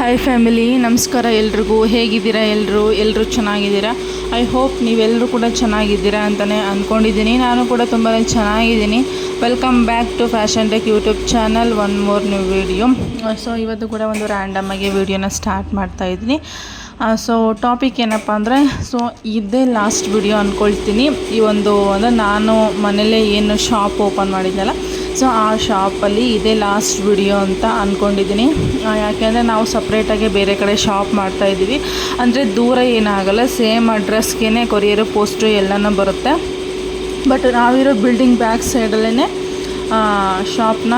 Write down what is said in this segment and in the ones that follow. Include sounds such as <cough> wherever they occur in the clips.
Hi family ನಮಸ್ಕಾರ ಎಲ್ರಿಗೂ. ಹೇಗಿದ್ದೀರಾ ಎಲ್ಲರೂ ಎಲ್ಲರೂ ಚೆನ್ನಾಗಿದ್ದೀರಾ? ಐ ಹೋಪ್ ನೀವೆಲ್ಲರೂ ಕೂಡ ಚೆನ್ನಾಗಿದ್ದೀರಾ ಅಂತಲೇ ಅಂದ್ಕೊಂಡಿದ್ದೀನಿ ನಾನು ಕೂಡ ತುಂಬಾ ಚೆನ್ನಾಗಿದ್ದೀನಿ. Welcome back to fashion tech YouTube channel one more new video so ಇವತ್ತು ಕೂಡ ಒಂದು ರ್ಯಾಂಡಮ್ ಆಗಿ ವಿಡಿಯೋನ ಸ್ಟಾರ್ಟ್ ಮಾಡ್ತಾ ಇದ್ದೀನಿ. ಸೊ ಟಾಪಿಕ್ ಏನಪ್ಪ ಅಂದರೆ ಸೊ ಇದೇ ಲಾಸ್ಟ್ ವಿಡಿಯೋ ಅಂದ್ಕೊಳ್ತೀನಿ ಈ ಒಂದು, ಅಂದರೆ ನಾನು ಮನೇಲೇ ಏನು ಶಾಪ್ ಓಪನ್ ಮಾಡಿದ್ನಲ್ಲ ಸೊ ಆ ಶಾಪಲ್ಲಿ ಇದೇ ಲಾಸ್ಟ್ ವಿಡಿಯೋ ಅಂತ ಅಂದ್ಕೊಂಡಿದ್ದೀನಿ ಯಾಕೆಂದರೆ ನಾವು ಸಪ್ರೇಟಾಗಿ ಬೇರೆ ಕಡೆ ಶಾಪ್ ಮಾಡ್ತಾಯಿದ್ದೀವಿ ಅಂದರೆ ದೂರ ಏನಾಗಲ್ಲ ಸೇಮ್ ಅಡ್ರೆಸ್ಗೇ ಕೊರಿಯರು ಪೋಸ್ಟು ಎಲ್ಲನೂ ಬರುತ್ತೆ. ಬಟ್ ನಾವಿರೋ ಬಿಲ್ಡಿಂಗ್ ಬ್ಯಾಕ್ ಸೈಡಲ್ಲೇ ಶಾಪ್ನ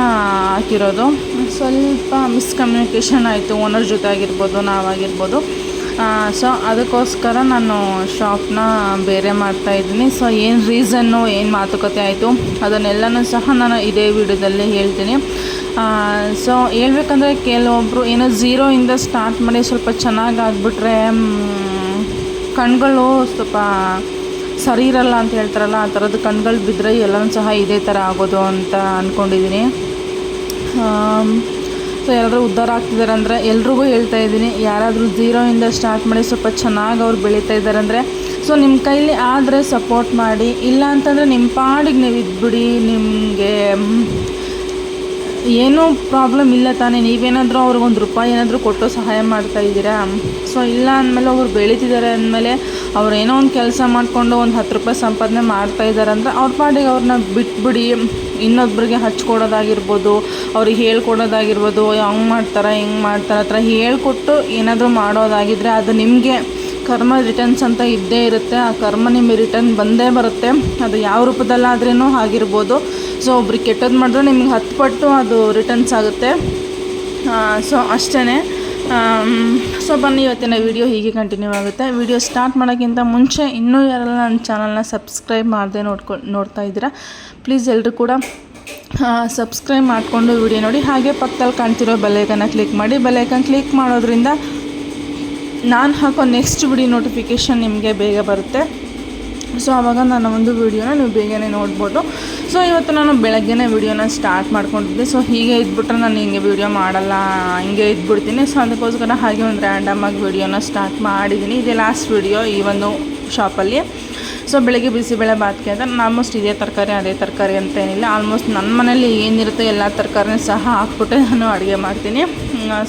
ಹಾಕಿರೋದು. ಸ್ವಲ್ಪ ಮಿಸ್ಕಮ್ಯುನಿಕೇಷನ್ ಆಯಿತು ಓನರ್ ಜೊತೆ ಆಗಿರ್ಬೋದು ನಾವಾಗಿರ್ಬೋದು ಸೊ ಅದಕ್ಕೋಸ್ಕರ ನಾನು ಶಾಪ್ನ ಬೇರೆ ಮಾಡ್ತಾಯಿದ್ದೀನಿ ಸೊ ಏನು ರೀಸನ್ನು ಏನು ಮಾತುಕತೆ ಆಯಿತು, ಅದನ್ನೆಲ್ಲನೂ ಸಹ ನಾನು ಇದೇ ವಿಡಿಯೋದಲ್ಲಿ ಹೇಳ್ತೀನಿ. ಸೊ ಹೇಳ್ಬೇಕಂದ್ರೆ ಕೆಲವೊಬ್ಬರು ಏನೋ ಝೀರೋಯಿಂದ ಸ್ಟಾರ್ಟ್ ಮಾಡಿ ಸ್ವಲ್ಪ ಚೆನ್ನಾಗಿ ಆಗಿಬಿಟ್ರೆ ಕಣ್ಗಳು ಸ್ವಲ್ಪ ಸರಿ ಇರಲ್ಲ ಅಂತ ಹೇಳ್ತಾರಲ್ಲ, ಆ ಥರದ್ದು ಕಣ್ಗಳು ಬಿದ್ದರೆ ಎಲ್ಲನೂ ಸಹ ಇದೇ ಥರ ಆಗೋದು ಅಂತ ಅಂದ್ಕೊಂಡಿದ್ದೀನಿ ಸೊ ಎಲ್ಲರೂ ಉದ್ಧಾರ ಆಗ್ತಿದ್ದಾರೆ ಅಂದರೆ ಎಲ್ರಿಗೂ ಹೇಳ್ತಾ ಇದ್ದೀನಿ. ಯಾರಾದರೂ ಝೀರೋಯಿಂದ ಸ್ಟಾರ್ಟ್ ಮಾಡಿ ಸ್ವಲ್ಪ ಚೆನ್ನಾಗಿ ಅವ್ರು ಬೆಳೀತಾ ಇದ್ದಾರೆ ಅಂದರೆ ಸೊ ನಿಮ್ಮ ಕೈಲಿ ಆದರೆ ಸಪೋರ್ಟ್ ಮಾಡಿ, ಇಲ್ಲ ಅಂತಂದರೆ ನಿಮ್ಮ ಪಾಡಿಗೆ ನೀವು ಇದ್ಬಿಡಿ, ನಿಮಗೆ ಏನೂ ಪ್ರಾಬ್ಲಮ್ ಇಲ್ಲ ತಾನೇ. ನೀವೇನಾದರೂ ಅವ್ರಿಗೊಂದು ರೂಪಾಯಿ ಏನಾದರೂ ಕೊಟ್ಟು ಸಹಾಯ ಮಾಡ್ತಾ ಇದ್ದೀರಾ? ಸೊ ಇಲ್ಲ ಅಂದಮೇಲೆ ಅವ್ರು ಬೆಳೀತಿದ್ದಾರೆ ಅಂದಮೇಲೆ ಅವ್ರು ಏನೋ ಒಂದು ಕೆಲಸ ಮಾಡಿಕೊಂಡು ಒಂದು ಹತ್ತು ರೂಪಾಯಿ ಸಂಪಾದನೆ ಮಾಡ್ತಾ ಇದ್ದಾರೆ ಅಂದರೆ ಅವ್ರ ಪಾಡಿಗೆ ಅವ್ರನ್ನ ಬಿಟ್ಬಿಡಿ. ಇನ್ನೊಬ್ರಿಗೆ ಹಚ್ಕೊಡೋದಾಗಿರ್ಬೋದು, ಅವ್ರಿಗೆ ಹೇಳ್ಕೊಡೋದಾಗಿರ್ಬೋದು, ಹಂಗೆ ಮಾಡ್ತಾರೆ, ಹಿಂಗೆ ಮಾಡ್ತಾರೆ ಹತ್ರ ಹೇಳ್ಕೊಟ್ಟು ಏನಾದರೂ ಮಾಡೋದಾಗಿದ್ದರೆ ಅದು ನಿಮಗೆ ಕರ್ಮ ರಿಟರ್ನ್ಸ್ ಅಂತ ಇದ್ದೇ ಇರುತ್ತೆ. ಆ ಕರ್ಮ ನಿಮಗೆ ರಿಟರ್ನ್ ಬಂದೇ ಬರುತ್ತೆ. ಅದು ಯಾವ ರೂಪದಲ್ಲಾದ್ರೂ ಆಗಿರ್ಬೋದು. ಸೊ ಒಬ್ರಿಗೆ ಕೆಟ್ಟದ್ದು ಮಾಡಿದ್ರೆ ನಿಮ್ಗೆ ಹತ್ತು ಪಟ್ಟು ಅದು ರಿಟರ್ನ್ಸ್ ಆಗುತ್ತೆ. ಸೊ ಅಷ್ಟೇ ಸೊ ಬನ್ನಿ, ಇವತ್ತಿನ ವಿಡಿಯೋ ಹೀಗೆ ಕಂಟಿನ್ಯೂ ಆಗುತ್ತೆ. ವಿಡಿಯೋ ಸ್ಟಾರ್ಟ್ ಮಾಡೋಕ್ಕಿಂತ ಮುಂಚೆ ಇನ್ನೂ ಯಾರೆಲ್ಲ ನನ್ನ ಚಾನಲ್ನ ಸಬ್ಸ್ಕ್ರೈಬ್ ಮಾಡದೆ ನೋಡ್ಕೊ ನೋಡ್ತಾ ಇದ್ದೀರಾ ಪ್ಲೀಸ್ ಎಲ್ಲರೂ ಕೂಡ ಸಬ್ಸ್ಕ್ರೈಬ್ ಮಾಡಿಕೊಂಡು ವಿಡಿಯೋ ನೋಡಿ. ಹಾಗೆ ಪಕ್ಕದಲ್ಲಿ ಕಾಣ್ತಿರೋ ಬೆಲ್ಲೈಕನ್ನ ಕ್ಲಿಕ್ ಮಾಡಿ. ಬೆಲ್ಲೈಕನ್ ಕ್ಲಿಕ್ ಮಾಡೋದ್ರಿಂದ ನಾನು ಹಾಕೋ ನೆಕ್ಸ್ಟ್ ವಿಡಿಯೋ ನೋಟಿಫಿಕೇಷನ್ ನಿಮಗೆ ಬೇಗ ಬರುತ್ತೆ. ಸೊ ಆವಾಗ ನನ್ನ ಒಂದು ವೀಡಿಯೋನ ನೀವು ಬೇಗನೆ ನೋಡ್ಬೋದು. ಸೊ ಇವತ್ತು ನಾನು ಬೆಳಗ್ಗೆನೇ ವೀಡಿಯೋನ ಸ್ಟಾರ್ಟ್ ಮಾಡ್ಕೊಂಡಿದ್ದೆ. ಸೊ ಹೀಗೆ ಇದ್ಬಿಟ್ರೆ ನಾನು ಹಿಂಗೆ ವೀಡಿಯೋ ಮಾಡಲ್ಲ, ಹಿಂಗೆ ಇದ್ಬಿಡ್ತೀನಿ. ಸೊ ಅದಕ್ಕೋಸ್ಕರ ಹಾಗೆ ಒಂದು ರ್ಯಾಂಡಮಾಗಿ ವೀಡಿಯೋನ ಸ್ಟಾರ್ಟ್ ಮಾಡಿದ್ದೀನಿ. ಇದೇ ಲಾಸ್ಟ್ ವೀಡಿಯೋ ಈ ಒಂದು ಶಾಪಲ್ಲಿ ಸೊ ಬೆಳಗ್ಗೆ ಬಿಸಿಬೇಳೆ ಬಾತ್ಗೆ ಅಂತ ಆಲ್ಮೋಸ್ಟ್ ಇದೇ ತರಕಾರಿ, ಅದೇ ತರಕಾರಿ ಅಂತ ಏನಿಲ್ಲ. ಆಲ್ಮೋಸ್ಟ್ ನನ್ನ ಮನೇಲಿ ಏನಿರುತ್ತೆ ಎಲ್ಲ ತರಕಾರಿನ ಸಹ ಹಾಕ್ಬಿಟ್ಟೆ ನಾನು ಅಡುಗೆ ಮಾಡ್ತೀನಿ.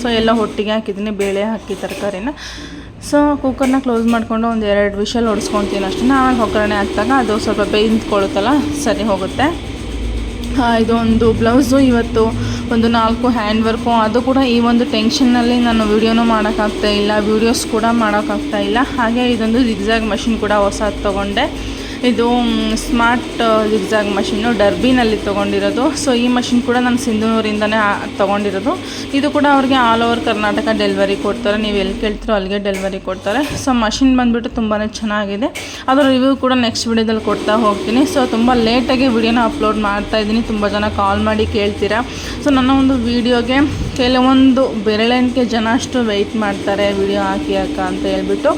ಸೊ ಎಲ್ಲ ಒಟ್ಟಿಗೆ ಹಾಕಿದ್ದೀನಿ, ಬೇಳೆ ಹಾಕಿ ತರಕಾರಿನ. ಸೊ ಕುಕ್ಕರ್ನ ಕ್ಲೋಸ್ ಮಾಡಿಕೊಂಡು ಒಂದು ಎರಡು ವಿಷಲ್ ಹೊಡ್ಸ್ಕೊತೀನಿ ಅಷ್ಟೇ. ಆಮೇಲೆ ಒಗ್ಗರಣೆ ಹಾಕಿದಾಗ ಅದು ಸ್ವಲ್ಪ ಬೇಯ್ದುಕೊಳ್ಳುತ್ತಲ್ಲ, ಸರಿ ಹೋಗುತ್ತೆ. ಇದೊಂದು ಬ್ಲೌಸು, ಇವತ್ತು ಒಂದು ನಾಲ್ಕು ಹ್ಯಾಂಡ್ ವರ್ಕು ಅದು ಕೂಡ ಈ ಒಂದು ಟೆನ್ಷನ್ನಲ್ಲಿ ನಾನು ವೀಡಿಯೋನೂ ಮಾಡೋಕ್ಕಾಗ್ತಾ ಇಲ್ಲ, ವೀಡಿಯೋಸ್ ಕೂಡ ಮಾಡೋಕ್ಕಾಗ್ತಾ ಇಲ್ಲ. ಹಾಗೆ ಇದೊಂದು ಜಿಗ್ಜಾಗ್ ಮಷಿನ್ ಕೂಡ ಹೊಸದು ತೊಗೊಂಡೆ. ಇದು ಸ್ಮಾರ್ಟ್ ಜಿಗ್ಜಾಗ್ ಮಷೀನು ಡರ್ಬಿನಲ್ಲಿ ತೊಗೊಂಡಿರೋದು. ಸೊ ಈ ಮಷಿನ್ ಕೂಡ ನಾನು ಸಿಂಧೂರಿಂದನೇ ತೊಗೊಂಡಿರೋದು. ಇದು ಕೂಡ ಅವ್ರಿಗೆ ಆಲ್ ಓವರ್ ಕರ್ನಾಟಕ ಡೆಲಿವರಿ ಕೊಡ್ತಾರೆ. ನೀವು ಎಲ್ಲಿ ಕೇಳ್ತೀರೋ ಅಲ್ಲಿಗೆ ಡೆಲಿವರಿ ಕೊಡ್ತಾರೆ. ಸೊ ಮಷಿನ್ ಬಂದುಬಿಟ್ಟು ತುಂಬಾ ಚೆನ್ನಾಗಿದೆ. ಅದರ ರಿವ್ಯೂ ಕೂಡ ನೆಕ್ಸ್ಟ್ ವಿಡಿಯೋದಲ್ಲಿ ಕೊಡ್ತಾ ಹೋಗ್ತೀನಿ. ಸೊ ತುಂಬ ಲೇಟಾಗಿ ವಿಡಿಯೋನ ಅಪ್ಲೋಡ್ ಮಾಡ್ತಾ ಇದ್ದೀನಿ. ತುಂಬ ಜನ ಕಾಲ್ ಮಾಡಿ ಕೇಳ್ತೀರಾ. ಸೊ ನನ್ನ ಒಂದು ವಿಡಿಯೋಗೆ ಕೆಲವೊಂದು ಬೆರಳೆಂಟಿಗೆ ಜನ ಅಷ್ಟು ವೆಯ್ಟ್ ಮಾಡ್ತಾರೆ. ವಿಡಿಯೋ ಹಾಕಿ ಅಕ್ಕ ಅಂತ ಹೇಳ್ಬಿಟ್ಟು.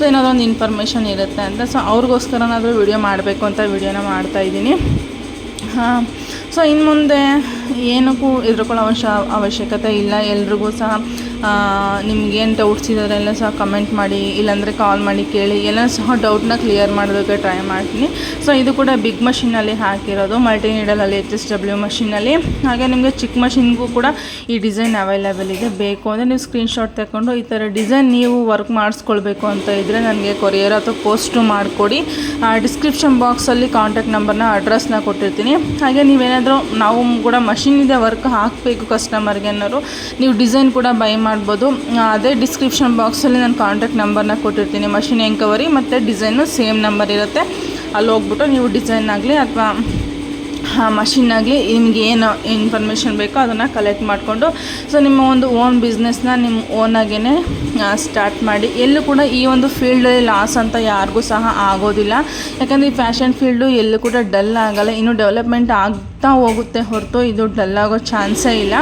ಸೊ ಏನಾದರೂ ಒಂದು ಇನ್ಫಾರ್ಮೇಷನ್ ಇರುತ್ತೆ ಅಂತ. ಸೊ ಅವ್ರಿಗೋಸ್ಕರನಾದರೂ ವಿಡಿಯೋ ಮಾಡಬೇಕು ಅಂತ ವಿಡಿಯೋನ ಮಾಡ್ತಾಯಿದ್ದೀನಿ ಹಾಂ ಸೊ ಇನ್ನು ಮುಂದೆ ಏನಕ್ಕೂ ಇದ್ರಕೊಳ್ಳೋ ಅವಶ್ಯ ಅವಶ್ಯಕತೆ ಇಲ್ಲ. ಎಲ್ರಿಗೂ ಸಹ ನಿಮ್ಗೇನು ಡೌಟ್ಸ್ ಎಲ್ಲ ಸಹ ಕಮೆಂಟ್ ಮಾಡಿ, ಇಲ್ಲಾಂದರೆ ಕಾಲ್ ಮಾಡಿ ಕೇಳಿ, ಎಲ್ಲ ಸಹ ಡೌಟ್ನ ಕ್ಲಿಯರ್ ಮಾಡೋದಕ್ಕೆ ಟ್ರೈ ಮಾಡ್ತೀನಿ. ಸೊ ಇದು ಕೂಡ ಬಿಗ್ ಮಷಿನಲ್ಲಿ ಹಾಕಿರೋದು. ಮಲ್ಟಿ ನೀಡಲಲ್ಲಿ ಎಚ್ ಎಸ್ ಡಬ್ಲ್ಯೂ ಮಷಿನಲ್ಲಿ ಹಾಗೆ ನಿಮಗೆ ಚಿಕ್ಕ ಮಷಿನ್ಗೂ ಕೂಡ ಈ ಡಿಸೈನ್ ಅವೈಲೇಬಲ್ ಇದೆ. ಬೇಕು ಅಂದರೆ ನೀವು ಸ್ಕ್ರೀನ್ಶಾಟ್ ತಗೊಂಡು ಈ ಥರ ಡಿಸೈನ್ ನೀವು ವರ್ಕ್ ಮಾಡಿಸ್ಕೊಳ್ಬೇಕು ಅಂತ ಇದ್ದರೆ ನನಗೆ ಕೊರಿಯರ್ ಅಥವಾ ಪೋಸ್ಟು ಮಾಡಿಕೊಡಿ. ಡಿಸ್ಕ್ರಿಪ್ಷನ್ ಬಾಕ್ಸಲ್ಲಿ ಕಾಂಟ್ಯಾಕ್ಟ್ ನಂಬರ್ನ ಅಡ್ರೆಸ್ನ ಕೊಟ್ಟಿರ್ತೀನಿ. ಹಾಗೆ ನೀವೇನಾದರೂ, ನಾವು ಕೂಡ ಮಷಿನ್ ಇದೆ ವರ್ಕ್ ಹಾಕಬೇಕು ಕಸ್ಟಮರ್ಗೆ ಅನ್ನೋರು. ನೀವು ಡಿಸೈನ್ ಕೂಡ ಬೈ ಮಾಡ್ಬೋದು. ಅದೇ ಡಿಸ್ಕ್ರಿಪ್ಷನ್ ಬಾಕ್ಸಲ್ಲಿ ನಾನು ಕಾಂಟ್ಯಾಕ್ಟ್ ನಂಬರ್ನ ಕೊಟ್ಟಿರ್ತೀನಿ. ಮಷಿನ್ ಎಂಕವರಿ ಮತ್ತು ಡಿಸೈನು ಸೇಮ್ ನಂಬರ್ ಇರುತ್ತೆ. ಅಲ್ಲಿ ಹೋಗ್ಬಿಟ್ಟು ನೀವು ಡಿಸೈನ್ ಆಗಲಿ ಅಥವಾ ಮಷಿನ್ನಾಗಲಿ ನಿಮಗೆ ಏನು ಇನ್ಫಾರ್ಮೇಷನ್ ಬೇಕೋ ಅದನ್ನು ಕಲೆಕ್ಟ್ ಮಾಡಿಕೊಂಡು ಸೊ ನಿಮ್ಮ ಒಂದು ಓನ್ ಬಿಸ್ನೆಸ್ನ ನಿಮ್ಮ ಓನಾಗೇ ಸ್ಟಾರ್ಟ್ ಮಾಡಿ. ಎಲ್ಲೂ ಕೂಡ ಈ ಒಂದು ಫೀಲ್ಡಲ್ಲಿ ಲಾಸ್ ಅಂತ ಯಾರಿಗೂ ಸಹ ಆಗೋದಿಲ್ಲ. ಯಾಕಂದರೆ ಈ ಫ್ಯಾಷನ್ ಫೀಲ್ಡು ಎಲ್ಲೂ ಕೂಡ ಡಲ್ ಆಗಲ್ಲ. ಇನ್ನೂ ಡೆವಲಪ್ಮೆಂಟ್ ಆಗ್ತಾ ಹೋಗುತ್ತೆ ಹೊರತು ಇದು ಡಲ್ ಆಗೋ ಚಾನ್ಸೇ ಇಲ್ಲ.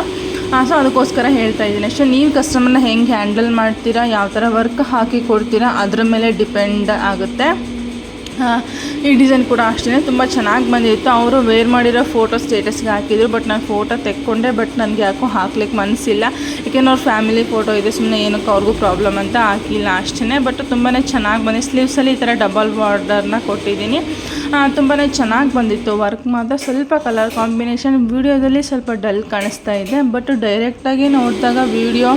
ಸೊ ಅದಕ್ಕೋಸ್ಕರ ಹೇಳ್ತಾ ಇದ್ದೀನಿ. ಅಷ್ಟೇ ನೀವು ಕಸ್ಟಮರ್ನ ಹೆಂಗೆ ಹ್ಯಾಂಡಲ್ ಮಾಡ್ತೀರಾ, ಯಾವ ಥರ ವರ್ಕ್ ಹಾಕಿ ಕೊಡ್ತೀರಾ, ಅದ್ರ ಮೇಲೆ ಡಿಪೆಂಡ್ ಆಗುತ್ತೆ. ಈ ಡಿಸೈನ್ ಕೂಡ ಅಷ್ಟೇ ತುಂಬ ಚೆನ್ನಾಗಿ ಬಂದಿತ್ತು. ಅವರು ವೇರ್ ಮಾಡಿರೋ ಫೋಟೋ ಸ್ಟೇಟಸ್ಗೆ ಹಾಕಿದ್ರು ಬಟ್ ನಾನು ಫೋಟೋ ತೆಕ್ಕೊಂಡೆ ಬಟ್ ನನಗೆ ಯಾಕೋ ಹಾಕ್ಲಿಕ್ಕೆ ಮನಸ್ಸಿಲ್ಲ ಯಾಕೆಂದ್ರೆ ಅವ್ರ ಫ್ಯಾಮಿಲಿ ಫೋಟೋ ಇದೆ ಸುಮ್ಮನೆ ಏನಕ್ಕೆ ಅವ್ರಿಗೂ ಪ್ರಾಬ್ಲಮ್ ಅಂತ ಹಾಕಿಲ್ಲ ಅಷ್ಟೇ ಬಟ್ ತುಂಬಾ ಚೆನ್ನಾಗಿ ಬಂದಿದೆ ಸ್ಲೀವ್ಸಲ್ಲಿ ಈ ಥರ ಡಬಲ್ ಬಾರ್ಡರ್ನ ಕೊಟ್ಟಿದ್ದೀನಿ. ತುಂಬಾ ಚೆನ್ನಾಗಿ ಬಂದಿತ್ತು ವರ್ಕ್ ಮಾತ್ರ ಸ್ವಲ್ಪ ಕಲರ್ ಕಾಂಬಿನೇಷನ್ ವೀಡಿಯೋದಲ್ಲಿ ಸ್ವಲ್ಪ ಡಲ್ ಕಾಣಿಸ್ತಾ ಇದೆ. ಬಟ್ ಡೈರೆಕ್ಟಾಗಿ ನೋಡಿದಾಗ ವೀಡಿಯೋ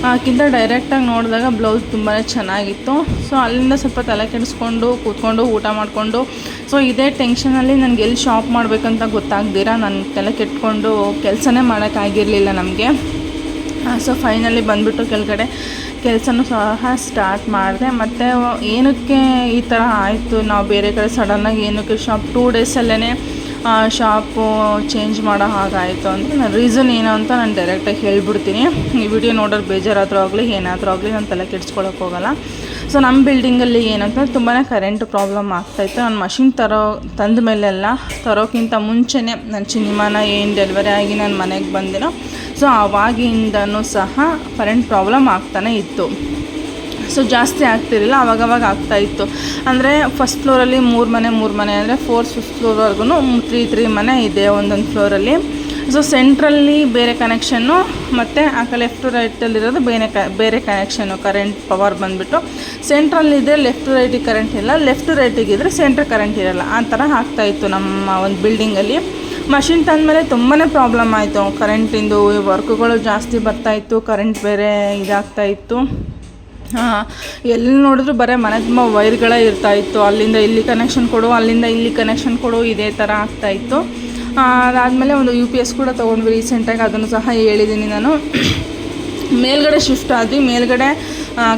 ಕ್ಕಿಂತ ಡೈರೆಕ್ಟಾಗಿ ನೋಡಿದಾಗ ಬ್ಲೌಸ್ ತುಂಬಾ ಚೆನ್ನಾಗಿತ್ತು. ಸೊ ಅಲ್ಲಿಂದ ಸ್ವಲ್ಪ ತಲೆ ಕೆಡಿಸ್ಕೊಂಡು ಕೂತ್ಕೊಂಡು ಊಟ ಮಾಡಿಕೊಂಡು. ಸೊ ಇದೇ ಟೆನ್ಷನಲ್ಲಿ ನನಗೆ ಎಲ್ಲಿ ಶಾಪ್ ಮಾಡಬೇಕಂತ ಗೊತ್ತಾಗ್ದಿರ? ನಾನು ತಲೆ ಕೆಟ್ಕೊಂಡು ಕೆಲಸನೇ ಮಾಡೋಕ್ಕಾಗಿರಲಿಲ್ಲ ನಮಗೆ. ಸೊ ಫೈನಲಿ ಬಂದುಬಿಟ್ಟು ಕೆಳಗಡೆ ಕೆಲಸನೂ ಸಹ ಸ್ಟಾರ್ಟ್ ಮಾಡಿದೆ. ಮತ್ತು ಏನಕ್ಕೆ ಈ ಥರ ಆಯಿತು? ನಾವು ಬೇರೆ ಕಡೆ ಸಡನ್ನಾಗಿ ಏನಕ್ಕೆ ಶಾಪ್ ಟೂ ಡೇಸಲ್ಲೇ ಶಾಪು ಚೇಂಜ್ ಮಾಡೋ ಹಾಗಾಯಿತು ಅಂದರೆ ನಾನು ರೀಸನ್ ಏನು ಅಂತ ನಾನು ಡೈರೆಕ್ಟಾಗಿ ಹೇಳ್ಬಿಡ್ತೀನಿ. ಈ ವಿಡಿಯೋ ನೋಡೋರು ಬೇಜಾರಾದರೂ ಆಗಲಿ, ಏನಾದರೂ ಆಗಲಿ ನಾನು ತಲೆ ಕೆಡ್ಸ್ಕೊಳಕ್ಕೆ ಹೋಗಲ್ಲ. ಸೊ ನಮ್ಮ ಬಿಲ್ಡಿಂಗಲ್ಲಿ ಏನಂತಂದ್ರೆ ತುಂಬಾ ಕರೆಂಟ್ ಪ್ರಾಬ್ಲಮ್ ಆಗ್ತಾಯಿತ್ತು ನಾನು ಮಷಿನ್ ತರೋ, ತಂದ ಮೇಲೆಲ್ಲ ತರೋಕ್ಕಿಂತ ಮುಂಚೆನೇ ನನ್ನ ಸಿನಿಮಾನ ಏನು ಡೆಲಿವರಿ ಆಗಿ ನಾನು ಮನೆಗೆ ಬಂದಿನೋ, ಸೊ ಆವಾಗಿಂದನೂ ಸಹ ಕರೆಂಟ್ ಪ್ರಾಬ್ಲಮ್ ಆಗ್ತಾನೆ ಇತ್ತು. ಸೊ ಜಾಸ್ತಿ ಆಗ್ತಿರಲಿಲ್ಲ, ಅವಾಗವಾಗ ಆಗ್ತಾ ಇತ್ತು. ಅಂದರೆ ಫಸ್ಟ್ ಫ್ಲೋರಲ್ಲಿ ಮೂರು ಮನೆ ಮೂರು ಮನೆ ಅಂದರೆ ಫೋರ್ ಫಿಫ್ತ್ ಫ್ಲೋರ್ವರೆಗೂ ತ್ರೀ ತ್ರೀ ಮನೆ ಇದೆ ಒಂದೊಂದು ಫ್ಲೋರಲ್ಲಿ ಸೊ ಸೆಂಟ್ರಲ್ಲಿ ಬೇರೆ ಕನೆಕ್ಷನ್ನು ಮತ್ತು ಆ ಲೆಫ್ಟ್ ರೈಟಲ್ಲಿರೋದು ಬೇರೆ ಕ, ಬೇರೆ ಕನೆಕ್ಷನ್ನು ಕರೆಂಟ್ ಪವರ್ ಬಂದುಬಿಟ್ಟು. ಸೆಂಟ್ರಲ್ಲಿದ್ದರೆ ಲೆಫ್ಟ್ ರೈಟಿಗೆ ಕರೆಂಟ್ ಇಲ್ಲ. ಲೆಫ್ಟ್ ರೈಟಿಗಿದ್ರೆ ಸೆಂಟ್ರ್ ಕರೆಂಟ್ ಇರಲ್ಲ. ಆ ಥರ ಆಗ್ತಾಯಿತ್ತು ನಮ್ಮ ಒಂದು ಬಿಲ್ಡಿಂಗಲ್ಲಿ ಮಷಿನ್ ತಂದಮೇಲೆ ತುಂಬಾ ಪ್ರಾಬ್ಲಮ್ ಆಯಿತು. ಕರೆಂಟಿಂದು ವರ್ಕ್ಗಳು ಜಾಸ್ತಿ ಬರ್ತಾಯಿತ್ತು ಕರೆಂಟ್ ಬೇರೆ ಇದಾಗ್ತಾ ಇತ್ತು. ಹಾಂ ಎಲ್ಲಿ ನೋಡಿದ್ರು ಬರೀ ಮನೆ ತುಂಬ ವೈರ್ಗಳೇ ಇರ್ತಾಯಿತ್ತು ಅಲ್ಲಿಂದ ಇಲ್ಲಿ ಕನೆಕ್ಷನ್ ಕೊಡು, ಅಲ್ಲಿಂದ ಇಲ್ಲಿ ಕನೆಕ್ಷನ್ ಕೊಡು, ಇದೇ ಥರ ಆಗ್ತಾಯಿತ್ತು ಅದಾದಮೇಲೆ ಒಂದು ಯು ಪಿ ಎಸ್ ಕೂಡ ತೊಗೊಂಡ್ವಿ ರೀಸೆಂಟಾಗಿ ಅದನ್ನು ಸಹ ಹೇಳಿದ್ದೀನಿ ನಾನು. ಮೇಲ್ಗಡೆ ಶಿಫ್ಟ್ ಆದ್ವಿ. ಮೇಲ್ಗಡೆ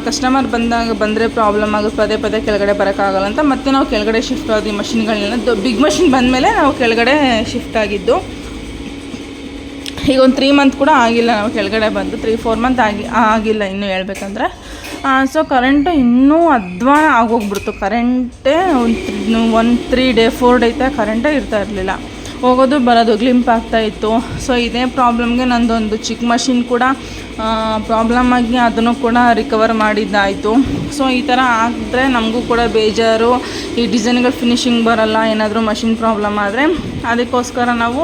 ಕಸ್ಟಮರ್ ಬಂದಾಗ ಬಂದರೆ ಪ್ರಾಬ್ಲಮ್ ಆಗುತ್ತೆ. ಪದೇ ಪದೇ ಕೆಳಗಡೆ ಬರೋಕ್ಕಾಗಲ್ಲ ಅಂತ. ಮತ್ತೆ ನಾವು ಕೆಳಗಡೆ ಶಿಫ್ಟ್ ಆದ್ವಿ ಮಷಿನ್ಗಳನ್ನೆಲ್ಲ. ಬಿಗ್ ಮಷಿನ್ ಬಂದಮೇಲೆ ನಾವು ಕೆಳಗಡೆ ಶಿಫ್ಟ್ ಆಗಿದ್ದು. ಈಗ ಒಂದು ತ್ರೀ ಮಂತ್ ಕೂಡ ಆಗಿಲ್ಲ. ನಾವು ಕೆಳಗಡೆ ಬಂದು ತ್ರೀ ಫೋರ್ ಮಂತ್ ಆಗಿ, ಆಗಿಲ್ಲ ಇನ್ನೂ ಹೇಳ್ಬೇಕಂದ್ರೆ. ಸೊ ಕರೆಂಟು ಇನ್ನೂ ಅಧ್ವಾನ ಆಗೋಗ್ಬಿಡ್ತು. ಕರೆಂಟೇ ಒಂದು ಒಂದು ತ್ರೀ ಡೇ ಫೋರ್ ಡೇ ಐತೆ ಕರೆಂಟೇ ಇರ್ತಾ ಇರಲಿಲ್ಲ. ಹೋಗೋದು, ಬರೋದು ಗ್ಲಿಂಪ್ ಆಗ್ತಾ ಇತ್ತು. ಸೊ ಇದೇ ಪ್ರಾಬ್ಲಮ್ಗೆ ನಂದೊಂದು ಚಿಕ್ಕ ಮಷಿನ್ ಕೂಡ ಪ್ರಾಬ್ಲಮ್ ಆಗಿ ಅದನ್ನು ಕೂಡ ರಿಕವರ್ ಮಾಡಿದ್ದಾಯಿತು. ಸೊ ಈ ಥರ ಆದರೆ ನಮಗೂ ಕೂಡ ಬೇಜಾರು. ಈ ಡಿಸೈನ್ಗಳು ಫಿನಿಶಿಂಗ್ ಬರಲ್ಲ, ಏನಾದರೂ ಮಷಿನ್ ಪ್ರಾಬ್ಲಮ್ ಆದರೆ. ಅದಕ್ಕೋಸ್ಕರ ನಾವು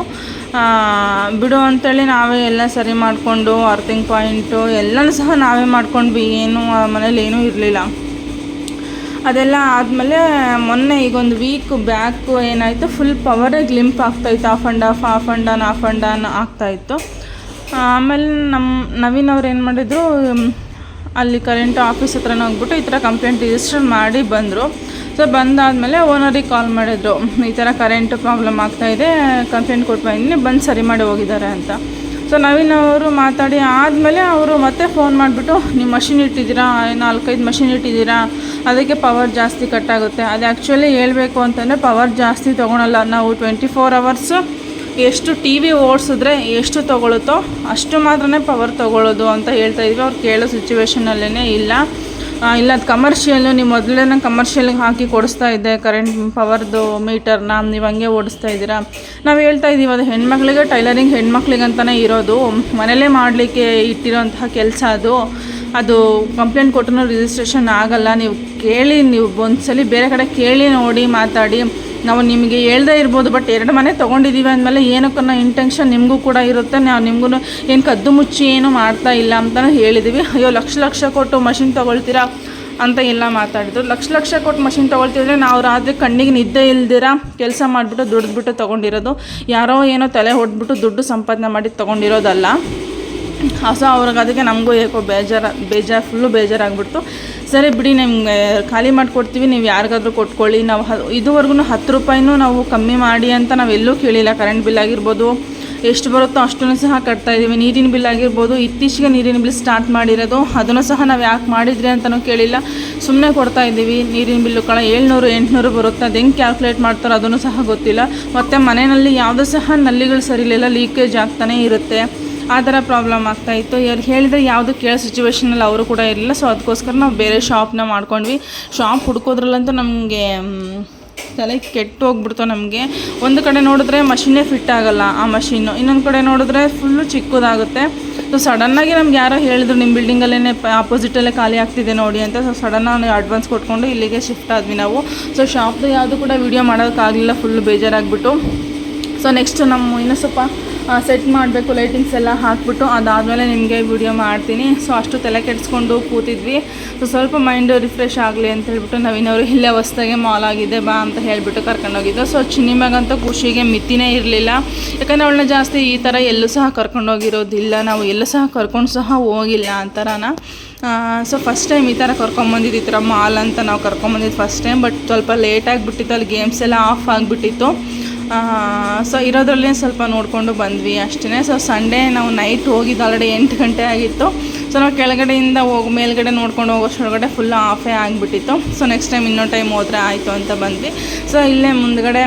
ಬಿಡು ಅಂತೇಳಿ ನಾವೇ ಎಲ್ಲ ಸರಿ ಮಾಡಿಕೊಂಡು ಅರ್ಥಿಂಗ್ ಪಾಯಿಂಟು ಎಲ್ಲನೂ ಸಹ ನಾವೇ ಮಾಡ್ಕೊಂಡ್ವಿ. ಏನು ಆ ಮನೇಲಿ ಏನೂ ಇರಲಿಲ್ಲ. ಅದೆಲ್ಲ ಆದಮೇಲೆ ಮೊನ್ನೆ ಈಗ ಒಂದು ವೀಕ್ ಬ್ಯಾಕು ಏನಾಯಿತು ಫುಲ್ ಪವರೇ ಗ್ಲಿಂಪ್ ಆಗ್ತಾಯಿತ್ತು off and off off and on off and on ಆಗ್ತಾಯಿತ್ತು ಆಮೇಲೆ ನಮ್ಮ ನವೀನ್ ಅವ್ರು ಏನು ಮಾಡಿದರು ಅಲ್ಲಿ ಕರೆಂಟ್ ಆಫೀಸ್ ಹತ್ರನೇ ಹೋಗ್ಬಿಟ್ಟು ಈ ಥರ ಕಂಪ್ಲೇಂಟ್ ರಿಜಿಸ್ಟರ್ ಮಾಡಿ ಬಂದರು. ಸೊ ಬಂದಾದಮೇಲೆ ಓನರಿಗೆ ಕಾಲ್ ಮಾಡಿದ್ರು. ಈ ಥರ ಕರೆಂಟ್ ಪ್ರಾಬ್ಲಮ್ ಆಗ್ತಾಯಿದೆ ಕಂಪ್ಲೇಂಟ್ ಕೊಟ್ಟು ಬಂದಿನಿ ಬಂದು ಸರಿ ಮಾಡಿ ಹೋಗಿದ್ದಾರೆ ಅಂತ. ಸೊ ನವೀನ್ ಅವರು ಮಾತಾಡಿ ಆದಮೇಲೆ ಅವರು ಮತ್ತೆ ಫೋನ್ ಮಾಡಿಬಿಟ್ಟು, ನೀವು ಮಷಿನ್ ಇಟ್ಟಿದ್ದೀರಾ? ನಾಲ್ಕೈದು ಮಷಿನ್ ಇಟ್ಟಿದ್ದೀರಾ? ಅದಕ್ಕೆ ಪವರ್ ಜಾಸ್ತಿ ಕಟ್ಟಾಗುತ್ತೆ ಅದು ಆ್ಯಕ್ಚುಲಿ ಹೇಳಬೇಕು ಅಂತಂದರೆ ಪವರ್ ಜಾಸ್ತಿ ತೊಗೊಳಲ್ಲ. ನಾವು ಟ್ವೆಂಟಿ ಫೋರ್ ಅವರ್ಸು ಎಷ್ಟು ಟಿ ವಿ ಓಡಿಸಿದ್ರೆ ಎಷ್ಟು ತೊಗೊಳುತ್ತೋ ಅಷ್ಟು ಮಾತ್ರನೇ ಪವರ್ ತೊಗೊಳ್ಳೋದು ಅಂತ ಹೇಳ್ತಾ ಇದ್ವಿ. ಅವ್ರು ಕೇಳೋ ಸಿಚುವೇಶನಲ್ಲೇ ಇಲ್ಲ. ಇಲ್ಲ, ಅದು ಕಮರ್ಷಿಯಲ್ಲು ನೀವು ಮೊದಲೇ ಕಮರ್ಷಿಯಲ್ಗೆ ಹಾಕಿ ಕೊಡಿಸ್ತಾ ಇದ್ದೆ ಕರೆಂಟ್ ಪವರ್ದು ಮೀಟರ್ನ ನೀವು ಹಂಗೆ ಓಡಿಸ್ತಾ ಇದ್ದೀರಾ? ನಾವು ಹೇಳ್ತಾ ಇದ್ದೀವಿ, ಅದು ಹೆಣ್ಮಕ್ಳಿಗೆ ಟೈಲರಿಂಗ್ ಹೆಣ್ಮಕ್ಳಿಗೆ ಅಂತಲೇ ಇರೋದು. ಮನೇಲೇ ಮಾಡಲಿಕ್ಕೆ ಇಟ್ಟಿರೋಂತಹ ಕೆಲಸ ಅದು. ಅದು ಕಂಪ್ಲೇಂಟ್ ಕೊಟ್ರೂ ರಿಜಿಸ್ಟ್ರೇಷನ್ ಆಗಲ್ಲ. ನೀವು ಕೇಳಿ, ನೀವು ಒಂದ್ಸಲಿ ಬೇರೆ ಕಡೆ ಕೇಳಿ ನೋಡಿ ಮಾತಾಡಿ. ನಾವು ನಿಮಗೆ ಹೇಳ್ದೇ ಇರ್ಬೋದು ಬಟ್ ಎರಡು ಮನೆ ತೊಗೊಂಡಿದ್ದೀವಿ ಅಂದಮೇಲೆ ಏನಕ್ಕನ್ನ ಇಂಟೆನ್ಷನ್ ನಿಮಗೂ ಕೂಡ ಇರುತ್ತೆ. ನಾವು ನಿಮಗೂ ಏನು ಕದ್ದು ಮುಚ್ಚಿ ಏನು ಮಾಡ್ತಾ ಇಲ್ಲ ಅಂತಲೂ ಹೇಳಿದ್ದೀವಿ ಅಯ್ಯೋ, ಲಕ್ಷ ಲಕ್ಷ ಕೊಟ್ಟು ಮಷಿನ್ ತೊಗೊಳ್ತೀರಾ ಅಂತ ಎಲ್ಲ ಮಾತಾಡಿದ್ರು. ಲಕ್ಷ ಲಕ್ಷ ಕೊಟ್ಟು ಮಷಿನ್ ತೊಗೊಳ್ತಿದ್ರೆ ನಾವು ರಾತ್ರಿ ಕಣ್ಣಿಗೆ ನಿದ್ದೆ ಇಲ್ದಿರ ಕೆಲಸ ಮಾಡಿಬಿಟ್ಟು ದುಡಿದ್ಬಿಟ್ಟು ತೊಗೊಂಡಿರೋದು. ಯಾರೋ ಏನೋ ತಲೆ ಹೊಡೆದ್ಬಿಟ್ಟು ದುಡ್ಡು ಸಂಪಾದನೆ ಮಾಡಿ ತೊಗೊಂಡಿರೋದಲ್ಲ. ಸೊ ಅವ್ರಿಗೆ ಅದಕ್ಕೆ ನಮಗೂ ಏಕೋ ಬೇಜಾರು ಬೇಜಾರು ಫುಲ್ಲು ಬೇಜಾರಾಗ್ಬಿಡ್ತು. ಸರಿ ಬಿಡಿ, ನಿಮ್ಗೆ ಖಾಲಿ ಮಾಡಿಕೊಡ್ತೀವಿ, ನೀವು ಯಾರಿಗಾದ್ರೂ ಕೊಟ್ಕೊಳ್ಳಿ. ನಾವು ಹ ಇದುವರೆಗೂ ಹತ್ತು ರೂಪಾಯಿನೂ ನಾವು ಕಮ್ಮಿ ಮಾಡಿ ಅಂತ ನಾವು ಎಲ್ಲೂ ಕೇಳಿಲ್ಲ. ಕರೆಂಟ್ ಬಿಲ್ ಆಗಿರ್ಬೋದು, ಎಷ್ಟು ಬರುತ್ತೋ ಅಷ್ಟೂ ಸಹ ಕಟ್ತಾ ಇದ್ದೀವಿ ನೀರಿನ ಬಿಲ್ ಆಗಿರ್ಬೋದು, ಇತ್ತೀಚೆಗೆ ನೀರಿನ ಬಿಲ್ ಸ್ಟಾರ್ಟ್ ಮಾಡಿರೋದು, ಅದನ್ನು ಸಹ ನಾವು ಯಾಕೆ ಮಾಡಿದ್ರಿ ಅಂತಲೂ ಕೇಳಿಲ್ಲ. ಸುಮ್ಮನೆ ಕೊಡ್ತಾ ಇದ್ದೀವಿ ನೀರಿನ ಬಿಲ್ಲು ಕಳ ಏಳ್ನೂರು, ಎಂಟುನೂರು ಬರುತ್ತೆ? ಅದು ಹೆಂಗೆ ಕ್ಯಾಲ್ಕುಲೇಟ್ ಮಾಡ್ತಾರೋ ಅದನ್ನು ಸಹ ಗೊತ್ತಿಲ್ಲ. ಮತ್ತು ಮನೆಯಲ್ಲಿ ಯಾವುದೂ ಸಹ ನಲ್ಲಿಗಳು ಸರಿಲಿಲ್ಲ ಲೀಕೇಜ್ ಆಗ್ತಾನೇ ಇರುತ್ತೆ. ಆ ಥರ ಪ್ರಾಬ್ಲಮ್ ಆಗ್ತಾಯಿತ್ತು ಯಾರು ಹೇಳಿದ್ರೆ ಯಾವುದು ಕೇಳೋ ಸಿಚುವೇಶನಲ್ಲಿ ಅವರು ಕೂಡ ಇರಲಿಲ್ಲ. ಸೊ ಅದಕ್ಕೋಸ್ಕರ ನಾವು ಬೇರೆ ಶಾಪ್ನ ಮಾಡ್ಕೊಂಡ್ವಿ. ಶಾಪ್ ಹುಡ್ಕೋದ್ರಲ್ಲಂತೂ ನಮಗೆ ತಲೆ ಕೆಟ್ಟು ಹೋಗ್ಬಿಡ್ತು ನಮಗೆ. ಒಂದು ಕಡೆ ನೋಡಿದ್ರೆ ಮಷಿನೇ ಫಿಟ್ ಆಗೋಲ್ಲ ಆ ಮಷೀನು ಇನ್ನೊಂದು ಕಡೆ ನೋಡಿದ್ರೆ ಫುಲ್ಲು ಚಿಕ್ಕದಾಗುತ್ತೆ. ಸೊ ಸಡನ್ನಾಗಿ ನಮ್ಗೆ ಯಾರೋ ಹೇಳಿದ್ರು ನಿಮ್ಮ ಬಿಲ್ಡಿಂಗಲ್ಲೇ ಆಪೋಸಿಟಲ್ಲೇ ಖಾಲಿ ಆಗ್ತಿದೆ ನೋಡಿ ಅಂತ. ಸೊ ಸಡನ್ನಾಗಿ ಅಡ್ವಾನ್ಸ್ ಕೊಟ್ಕೊಂಡು ಇಲ್ಲಿಗೆ ಶಿಫ್ಟ್ ಆದ್ವಿ ನಾವು. ಸೊ ಶಾಪ್ದು ಯಾವುದು ಕೂಡ ವೀಡಿಯೋ ಮಾಡೋಕ್ಕಾಗಲಿಲ್ಲ ಫುಲ್ ಬೇಜಾರಾಗ್ಬಿಟ್ಟು. ಸೊ ನೆಕ್ಸ್ಟ್ ನಮ್ಮ ಇನ್ನೂ ಸ್ವಲ್ಪ ಸೆಟ್ ಮಾಡಬೇಕು ಲೈಟಿಂಗ್ಸ್ ಎಲ್ಲ ಹಾಕ್ಬಿಟ್ಟು ಅದಾದಮೇಲೆ ನಿಮಗೆ ವಿಡಿಯೋ ಮಾಡ್ತೀನಿ. ಸೊ ಅಷ್ಟು ತಲೆ ಕೆಡಿಸ್ಕೊಂಡು ಕೂತಿದ್ವಿ. ಸೊ ಸ್ವಲ್ಪ ಮೈಂಡ್ ರಿಫ್ರೆಶ್ ಆಗಲಿ ಅಂತ ಹೇಳ್ಬಿಟ್ಟು ನವೀನವರು ಇಲ್ಲೇ ಹೊಸ್ದಾಗೆ ಮಾಲ್ ಆಗಿದೆ, ಬಾ ಅಂತ ಹೇಳಿಬಿಟ್ಟು ಕರ್ಕೊಂಡೋಗಿದ್ದು ಸೊ ಚಿನ್ನಿಮಗಂತೂ ಖುಷಿಗೆ ಮಿತಿನೇ ಇರಲಿಲ್ಲ. ಯಾಕಂದರೆ ಅವಳನ್ನ ಜಾಸ್ತಿ ಈ ಥರ ಎಲ್ಲೂ ಸಹ ಕರ್ಕೊಂಡೋಗಿರೋದಿಲ್ಲ. ನಾವು ಎಲ್ಲೂ ಸಹ ಕರ್ಕೊಂಡು ಸಹ ಹೋಗಿಲ್ಲ ಆ ಥರನ ಸೊ ಫಸ್ಟ್ ಟೈಮ್ ಈ ಥರ ಕರ್ಕೊಂಬಂದಿದ್ದು ಈ ಥರ ಮಾಲ್ ಅಂತ ನಾವು ಕರ್ಕೊಂಬಂದಿದ್ದು ಫಸ್ಟ್ ಟೈಮ್ ಬಟ್ ಸ್ವಲ್ಪ ಲೇಟ್ ಆಗಿಬಿಟ್ಟಿತ್ತು. ಅಲ್ಲಿ ಗೇಮ್ಸ್ ಎಲ್ಲ ಆಫ್ ಆಗಿಬಿಟ್ಟಿತ್ತು. ಸೊ ಇರೋದ್ರಲ್ಲೇ ಸ್ವಲ್ಪ ನೋಡಿಕೊಂಡು ಬಂದ್ವಿ ಅಷ್ಟೇ ಸೊ ಸಂಡೇ ನಾವು ನೈಟ್ ಹೋಗಿದ್ದು ಆಲ್ರೆಡಿ ಎಂಟು ಗಂಟೆ ಆಗಿತ್ತು. ಸೊ ನಾವು ಕೆಳಗಡೆಯಿಂದ ಹೋಗಿ, ಮೇಲ್ಗಡೆ ನೋಡ್ಕೊಂಡು ಹೋಗೋಷ್ಟೊಳಗಡೆ ಫುಲ್ ಆಫೇ ಆಗಿಬಿಟ್ಟಿತ್ತು. ಸೊ ನೆಕ್ಸ್ಟ್ ಟೈಮ್ ಇನ್ನೊಂದು ಟೈಮ್ ಹೋದರೆ ಆಯಿತು ಅಂತ ಬಂದ್ವಿ. ಸೊ ಇಲ್ಲೇ ಮುಂದ್ಗಡೆ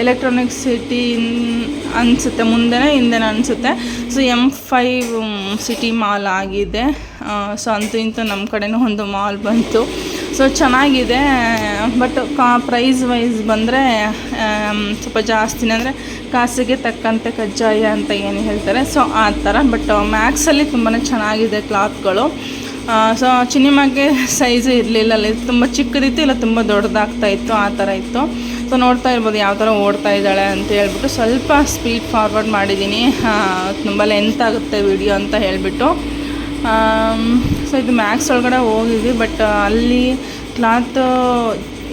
ಎಲೆಕ್ಟ್ರಾನಿಕ್ ಸಿಟಿ ಅನಿಸುತ್ತೆ, ಮುಂದೆನೇ ಹಿಂದೆನೇ ಅನಿಸುತ್ತೆ. So M five city mall ಆಗಿದೆ. ಸೊ ಅಂತೂ ಇಂತೂ ನಮ್ಮ ಕಡೆನೂ ಒಂದು ಮಾಲ್ ಬಂತು. ಸೊ ಚೆನ್ನಾಗಿದೆ ಬಟ್ ಕಾ ಪ್ರೈಸ್ ವೈಸ್ ಬಂದರೆ ಸ್ವಲ್ಪ ಜಾಸ್ತಿನೇ ಅಂದರೆ ಕಾಸಿಗೆ ತಕ್ಕಂತೆ ಕಜ್ಜಾಯ ಅಂತ ಏನು ಹೇಳ್ತಾರೆ. ಸೊ ಆ ಥರ ಬಟ್ ಮ್ಯಾಕ್ಸಲ್ಲಿ ತುಂಬಾ ಚೆನ್ನಾಗಿದೆ ಕ್ಲಾತ್ಗಳು ಸೊ ಚಿನಿಮಾಗೆ ಸೈಜ್ ಇರಲಿಲ್ಲ, ಅಲ್ಲಿ ತುಂಬ ಚಿಕ್ಕದಿತ್ತು, ಇಲ್ಲ ತುಂಬ ದೊಡ್ಡದಾಗ್ತಾ ಇತ್ತು, ಆ ಥರ ಇತ್ತು. ಸೊ ನೋಡ್ತಾ ಇರ್ಬೋದು ಯಾವ ಥರ ಓಡ್ತಾ ಇದ್ದಾಳೆ ಅಂತ ಹೇಳ್ಬಿಟ್ಟು ಸ್ವಲ್ಪ ಸ್ಪೀಡ್ ಫಾರ್ವರ್ಡ್ ಮಾಡಿದ್ದೀನಿ. ತುಂಬ ಲೆಂತ್ ಆಗುತ್ತೆ ವಿಡಿಯೋ ಅಂತ ಹೇಳಿಬಿಟ್ಟು. ಸೊ ಇದು ಮ್ಯಾಕ್ಸ್ ಒಳಗಡೆ ಹೋಗಿದ್ವಿ ಬಟ್ ಅಲ್ಲಿ ಕ್ಲಾತ್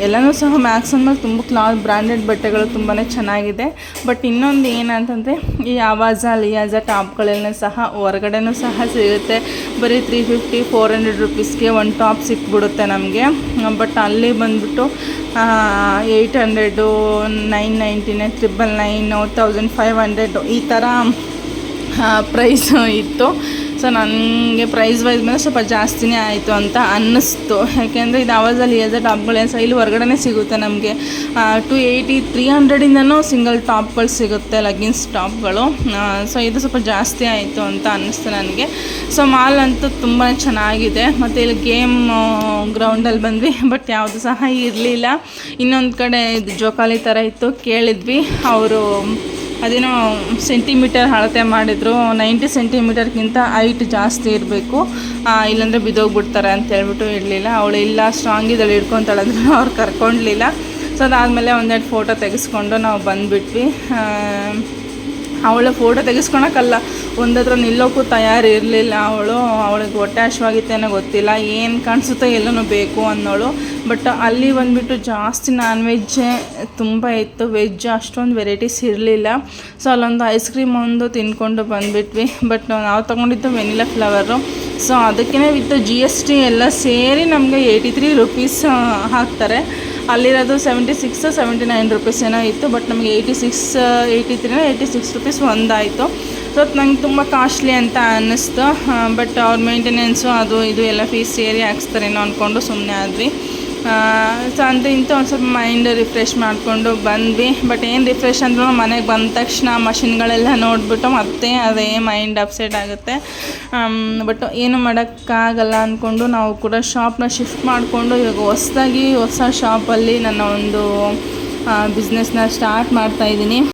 ಎಲ್ಲನೂ ಸಹ ಮ್ಯಾಕ್ಸ್ ಅಂದಮೇಲೆ ತುಂಬ ಕ್ಲಾತ್ ಬ್ರ್ಯಾಂಡೆಡ್ ಬಟ್ಟೆಗಳು ತುಂಬಾ ಚೆನ್ನಾಗಿದೆ. ಬಟ್ ಇನ್ನೊಂದು ಏನಂತಂದರೆ, ಈ ಆವಾಜ ಲಿಯಾಜ ಟಾಪ್ಗಳೆಲ್ಲ ಸಹ ಹೊರಗಡೆನೂ ಸಹ ಸಿಗುತ್ತೆ. ಬರೀ ತ್ರೀ ಫಿಫ್ಟಿ ಫೋರ್ ಹಂಡ್ರೆಡ್ ರುಪೀಸ್ಗೆ ಒಂದು ಟಾಪ್ ಸಿಕ್ಬಿಡುತ್ತೆ ನಮಗೆ. ಬಟ್ ಅಲ್ಲಿ ಬಂದುಬಿಟ್ಟು eight hundred nine ನೈಂಟಿನೇ triple nine thousand five hundred ಈ ಥರ ಪ್ರೈಸ್ ಇತ್ತು. ಸೊ ನನಗೆ ಪ್ರೈಸ್ ವೈಸ್ ಮೇಲೆ ಸ್ವಲ್ಪ ಜಾಸ್ತಿನೇ ಆಯಿತು ಅಂತ ಅನ್ನಿಸ್ತು. ಯಾಕೆಂದರೆ ಇದು ಆವಾಜಲ್ಲಿ ಎಸ್ ಟಾಪ್ಗಳು ಸಹ ಇಲ್ಲಿ ಹೊರಗಡೆ ಸಿಗುತ್ತೆ ನಮಗೆ. ಟು ಏಯ್ಟಿ ತ್ರೀ ಹಂಡ್ರೆಡಿಂದನೂ ಸಿಂಗಲ್ ಟಾಪ್ಗಳು ಸಿಗುತ್ತೆ ಲಗ್ಗಿನ್ಸ್ ಟಾಪ್ಗಳು ಸೊ ಇದು ಸ್ವಲ್ಪ ಜಾಸ್ತಿ ಆಯಿತು ಅಂತ ಅನ್ನಿಸ್ತು ನನಗೆ. ಸೊ ಮಾಲ್ ಅಂತೂ ತುಂಬಾ ಚೆನ್ನಾಗಿದೆ. ಮತ್ತು ಇಲ್ಲಿ ಗೇಮ್ ಗ್ರೌಂಡಲ್ಲಿ ಬಂದ್ವಿ ಬಟ್ ಯಾವುದು ಸಹ ಇರಲಿಲ್ಲ. ಇನ್ನೊಂದು ಕಡೆ ಇದು ಜೋಕಾಲಿ ಥರ ಇತ್ತು, ಕೇಳಿದ್ವಿ. ಅವರು ಅದೇನೋ ಸೆಂಟಿಮೀಟರ್ ಅಳತೆ ಮಾಡಿದರು, ನೈಂಟಿ ಸೆಂಟಿಮೀಟರ್ಗಿಂತ ಹೈಟ್ ಜಾಸ್ತಿ ಇರಬೇಕು. ಇಲ್ಲಾಂದರೆ ಬಿದ್ದೋಗ್ಬಿಡ್ತಾರೆ ಅಂತ ಹೇಳ್ಬಿಟ್ಟು ಇರಲಿಲ್ಲ. ಅವಳು ಇಲ್ಲ ಸ್ಟ್ರಾಂಗ್ ಇದ್ದಳು ಹಿಡ್ಕೊತಾಳಂದ್ರೆ <laughs> ಅವ್ರು ಕರ್ಕೊಂಡ್ಲಿಲ್ಲ. ಸೊ ಅದಾದಮೇಲೆ ಒಂದೆರಡು ಫೋಟೋ ತೆಗೆಸ್ಕೊಂಡು ನಾವು ಬಂದುಬಿಟ್ವಿ. ಅವಳ ಫೋಟೋ ತೆಗೆಸ್ಕೊಳಕ್ಕಲ್ಲ. ಒಂದತ್ರ ನಿಲ್ಲೋಕ್ಕೂ ತಯಾರು ಇರಲಿಲ್ಲ ಅವಳು. ಅವಳಿಗೆ ಹೊಟ್ಟೆ ಹಶ್ವಾಗಿತ್ತೇನೋ ಗೊತ್ತಿಲ್ಲ. ಏನು ಕಾಣಿಸುತ್ತೋ ಎಲ್ಲನೂ ಬೇಕು ಅನ್ನೋಳು. ಬಟ್ ಅಲ್ಲಿ ಬಂದುಬಿಟ್ಟು ಜಾಸ್ತಿ ನಾನ್ ವೆಜ್ಜೇ ತುಂಬ ಇತ್ತು. ವೆಜ್ ಅಷ್ಟೊಂದು ವೆರೈಟೀಸ್ ಇರಲಿಲ್ಲ. ಸೊ ಅಲ್ಲೊಂದು ಐಸ್ ಕ್ರೀಮ್ ಒಂದು ತಿನ್ಕೊಂಡು ಬಂದುಬಿಟ್ವಿ. ಬಟ್ ನಾವು ತೊಗೊಂಡಿದ್ದು ವೆನಿಲಾ ಫ್ಲವರು ಸೊ ಅದಕ್ಕೇ ವಿತ್ ಜಿ ಎಸ್ ಟಿ ಎಲ್ಲ ಸೇರಿ ನಮಗೆ ಏಯ್ಟಿ ತ್ರೀ ರುಪೀಸ್ ಹಾಕ್ತಾರೆ. ಅಲ್ಲಿರೋದು seventy six seventy nine rupees ಏನೋ ಇತ್ತು ಬಟ್ ನಮಗೆ ಏಯ್ಟಿ ಸಿಕ್ಸ್ ಏಯ್ಟಿ ತ್ರೀನ ಏಯ್ಟಿ ಸಿಕ್ಸ್ ರುಪೀಸ್ ಒಂದಾಯಿತು ಸೊ ನಂಗೆ ತುಂಬ ಕಾಸ್ಟ್ಲಿ ಅಂತ ಅನ್ನಿಸ್ತು. ಬಟ್ ಅವ್ರ ಮೇಂಟೆನೆನ್ಸು ಅದು ಇದು ಎಲ್ಲ ಫೀಸ್ ಸೇರಿ ಹಾಕ್ಸ್ತಾರೇನೋ ಅಂದ್ಕೊಂಡು ಸುಮ್ಮನೆ ಆದ್ವಿ. ಸೊ ಅಂತ ಇಂಥ ಒಂದು ಸ್ವಲ್ಪ ಮೈಂಡ್ ರಿಫ್ರೆಶ್ ಮಾಡಿಕೊಂಡು ಬಂದ್ವಿ. ಬಟ್ ಏನು ರಿಫ್ರೆಶ್ ಅಂದ್ರೂ ಮನೆಗೆ ಬಂದ ತಕ್ಷಣ ಮಷಿನ್ಗಳೆಲ್ಲ ನೋಡಿಬಿಟ್ಟು ಮತ್ತೆ ಅದೇ ಮೈಂಡ್ ಅಪ್ಸೆಟ್ ಆಗುತ್ತೆ. ಬಟ್ ಏನು ಮಾಡೋಕ್ಕಾಗಲ್ಲ ಅಂದ್ಕೊಂಡು ನಾವು ಕೂಡ ಶಾಪ್ನ ಶಿಫ್ಟ್ ಮಾಡಿಕೊಂಡು ಇವಾಗ ಹೊಸ್ದಾಗಿ ಹೊಸ ಶಾಪಲ್ಲಿ ನನ್ನ ಒಂದು ಬಿಸ್ನೆಸ್ನ ಸ್ಟಾರ್ಟ್ ಮಾಡ್ತಾಯಿದ್ದೀನಿ